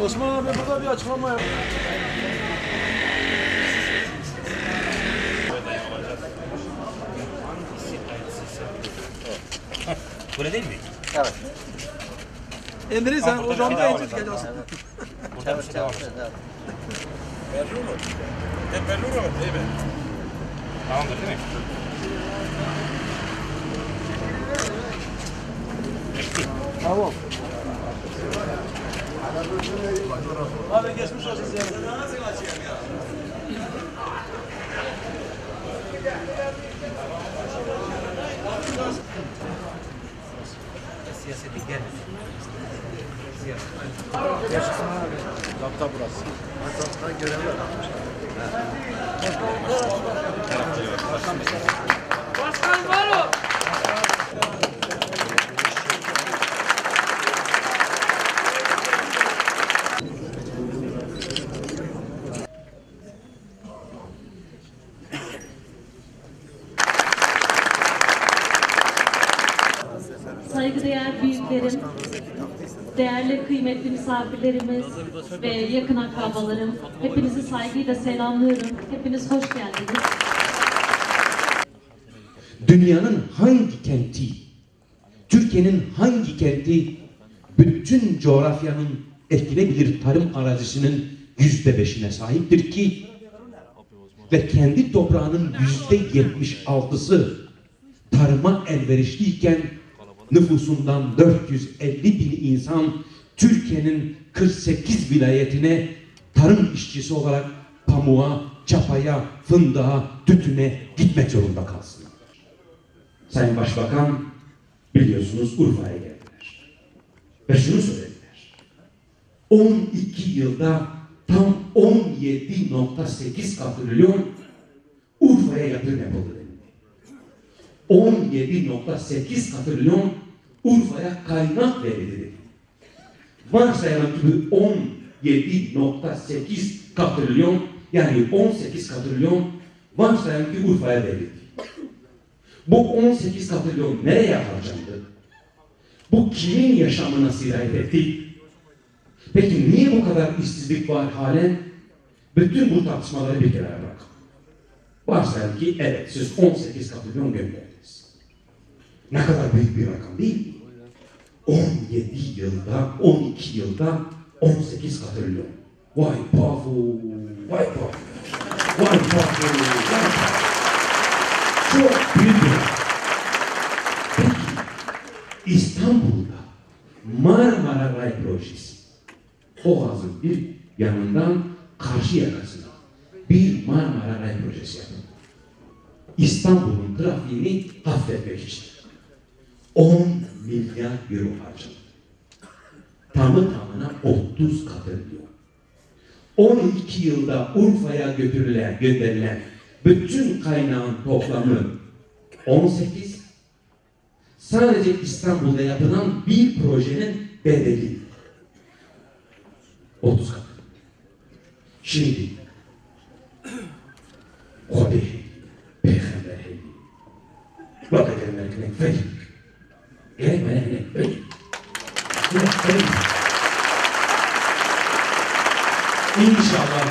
Osman abi burada bir açıklama yap. Böyle değil mi? İndirin sen o camda devam indir edelim. gelsin. Burada bir şey devam edelim. Tamamdır değil mi? Tamam. Abi geçmiş olsun size. Siyasete gel. Zapta burası. Zapta görevler. Saygıdeğer büyüklerim, değerli kıymetli misafirlerimiz ve yakın akrabalarım, hepinizi saygıyla selamlıyorum. Hepiniz hoş geldiniz. Dünyanın hangi kenti, Türkiye'nin hangi kenti bütün coğrafyanın etkilebilir tarım arazisinin yüzde beşine sahiptir ki ve kendi toprağının yüzde yetmiş altısı tarıma elverişliyken nüfusundan 450 bin insan Türkiye'nin 48 vilayetine tarım işçisi olarak pamuğa, çapaya, fındığa, tütüne gitmek zorunda kalsınlar. Sayın Başbakan biliyorsunuz Urfa'ya geldiler. Ve şunu söylediler. 12 yılda tam 17.8 katrilyon Urfa'ya yatırım yapıldı denildi. 17.8 katrilyon Urfa'ya kaynak verildi. Varsayalım ki bu 17.8 katrilyon yani 18 katrilyon varsayalım ki Urfa'ya verildi. Bu 18 katrilyon nereye harcandı? Bu kimin yaşamına sirayet etti? Peki niye bu kadar işsizlik var halen? Bütün bu tartışmaları bir kenara bırakalım. Varsayalım ki evet siz 18 katrilyon gönderdiniz. Ne kadar büyük bir rakam değil mi? 17 yılda, 12 yılda 18 katrilyon. Vay pafu, vay pafu, vay pafu, vay pafu. Çok büyük bir rakam. Peki İstanbul'da Marmara Ray Projesi Boğaz'ın bir yanından karşı yakasına bir Marmara Ray Projesi yapıldı. İstanbul'un trafiğini hafifletmek için 10 milyar euro harcandı. Tamı tamına 30 katrilyon. 12 yılda Urfa'ya götürülen, gönderilen bütün kaynağın toplamı 18 sadece İstanbul'da yapılan bir projenin bedeli 30 katı. Şimdi Hadi Peygamber Bak edenlerine feyik. Gelmelerine Feyik. İnşallah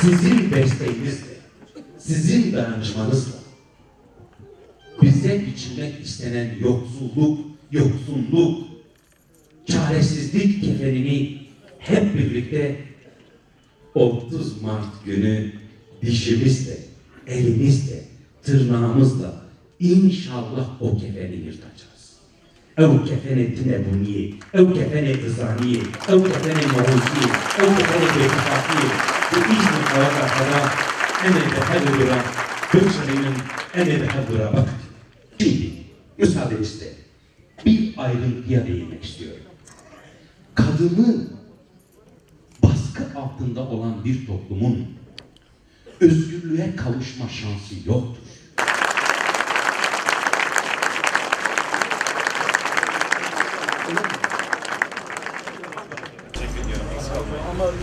sizin desteğinizle, sizin dayanışmanızla bize biçilmek istenen yoksulluk, yoksunluk, çaresizlik kefenini hep birlikte 30 Mart günü dişimizle, elimizle, tırnağımızla inşallah o kefeni yırtacağız. Ev kefene tinebuniye, ev kefene ızaniye, ev kefene mahusiye, ev kefene betifatiye, ve izni kavakaklara emede hedura, Hüseyin'in emede hedura bak. Şimdi müsaadenizle bir ayrıntıya değinmek istiyorum. Kadını baskı altında olan bir toplumun özgürlüğe kavuşma şansı yoktur.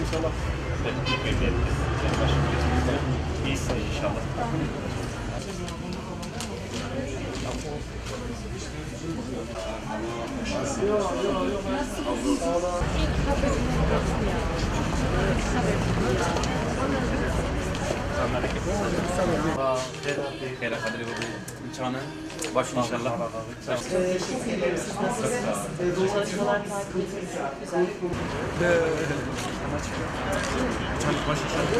İnşallah. Bekleyelim. Başım geçmez. İyisiniz inşallah. Kera kadri bu imkanı baş inşallah. Çalışmalar takip çok güzel. Baş inşallah.